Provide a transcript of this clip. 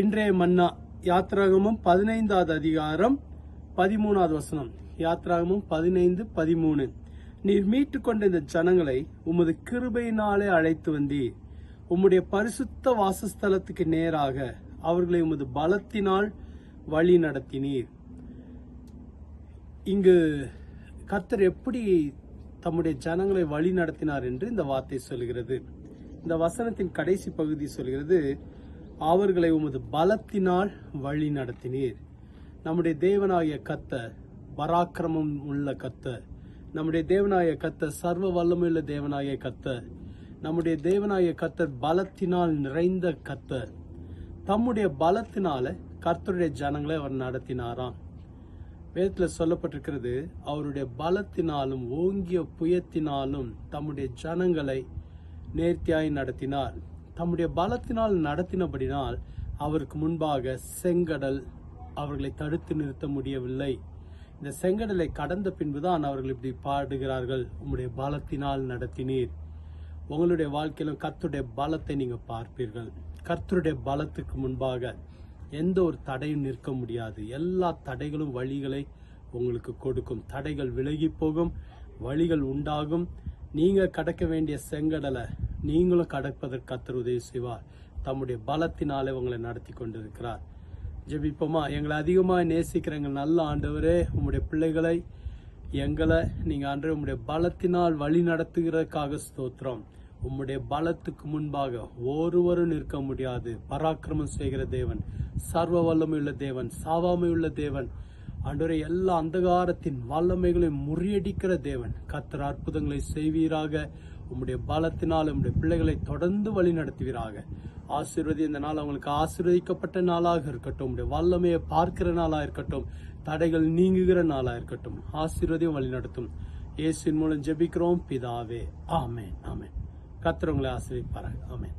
இன்றைய மன்னா யாத்ராகமும் பதினைந்தாவது அதிகாரம் பதிமூணாவது வசனம். யாத்ராகமும் பதினைந்து பதிமூணு. நீர் மீட்டு கொண்ட இந்த ஜனங்களை உமது கிருபையினாலே அழைத்து வந்தீர். உம்முடைய பரிசுத்த வாசஸ்தலத்துக்கு நேராக அவர்களை உமது பலத்தினால் வழி நடத்தினீர். இங்கு கர்த்தர் எப்படி தம்முடைய ஜனங்களை வழி நடத்தினார் என்று இந்த வார்த்தை சொல்கிறது இந்த வசனத்தின் கடைசி பகுதி சொல்கிறது அவர்களை உமது பலத்தினால் வழி நடத்தினீர். நம்முடைய தேவனாய கத்த பராக்கிரமம் உள்ள கத்த நம்முடைய தேவனாய கத்த சர்வ வல்லமையுள்ள தேவனாய கத்த நம்முடைய தேவனாய கத்தர் பலத்தினால் நிறைந்த கத்தர் தம்முடைய பலத்தினால கர்த்தருடைய ஜனங்களை அவர் நடத்தினாராம். வேதத்தில் சொல்லப்பட்டிருக்கிறது அவருடைய பலத்தினாலும் ஓங்கிய புயத்தினாலும் தம்முடைய ஜனங்களை நேர்த்தியாய் நடத்தினார். தம்முடைய பலத்தினால் நடத்தினபடினால் அவருக்கு முன்பாக செங்கடல் அவர்களை தடுத்து நிறுத்த முடியவில்லை. இந்த செங்கடலை கடந்த பின்புதான் அவர்கள் இப்படி பாடுகிறார்கள். உங்களுடைய பலத்தினால் நடத்தினீர். உங்களுடைய வாழ்க்கையிலும் கர்த்தருடைய பலத்தை நீங்க பார்ப்பீர்கள். கர்த்தருடைய பலத்துக்கு முன்பாக எந்த ஒரு தடையும் நிற்க முடியாது. எல்லா தடைகளும் வழிகளை உங்களுக்கு கொடுக்கும். தடைகள் விலகி போகும் வழிகள் உண்டாகும். நீங்க கடக்க வேண்டிய செங்கடலை நீங்களும் கடப்பதற்கு கத்தர் உதவி செய்வார். தம்முடைய பலத்தினாலே உங்களை நடத்தி கொண்டிருக்கிறார். ஜெபிப்போமா? எங்களை அதிகமாக நேசிக்கிற எங்கள் நல்ல ஆண்டவரே உங்களுடைய பிள்ளைகளை எங்களை நீங்கள் அன்று உங்களுடைய பலத்தினால் வழி நடத்துகிறதுக்காக ஸ்தோத்திரம். உம்முடைய பலத்துக்கு முன்பாக ஒருவரும் நிற்க முடியாது. பராக்கிரமம் செய்கிற தேவன் சர்வ வல்லமையுள்ள தேவன் சாவாமையுள்ள தேவன். ஆண்டவரே எல்லா அந்தகாரத்தின் வல்லமைகளை முறியடிக்கிற தேவன். கத்தர் அற்புதங்களை செய்வீராக. உம்முடைய பலத்தினால் உம்முடைய பிள்ளைகளை தொடர்ந்து வழி நடத்துவீராக. ஆசீர்வதி இந்த நாள் அவங்களுக்கு ஆசீர்வதிக்கப்பட்ட நாளாக இருக்கட்டும். உடைய வல்லமையை பார்க்கிற நாளாக இருக்கட்டும். தடைகள் நீங்குகிற நாளாக இருக்கட்டும். ஆசீர்வதியும் வழி நடத்தும். இயேசின் மூலம் ஜெபிக்கிறோம். பிதாவே ஆமேன் ஆமேன். கர்த்தர் உங்களை ஆமேன்.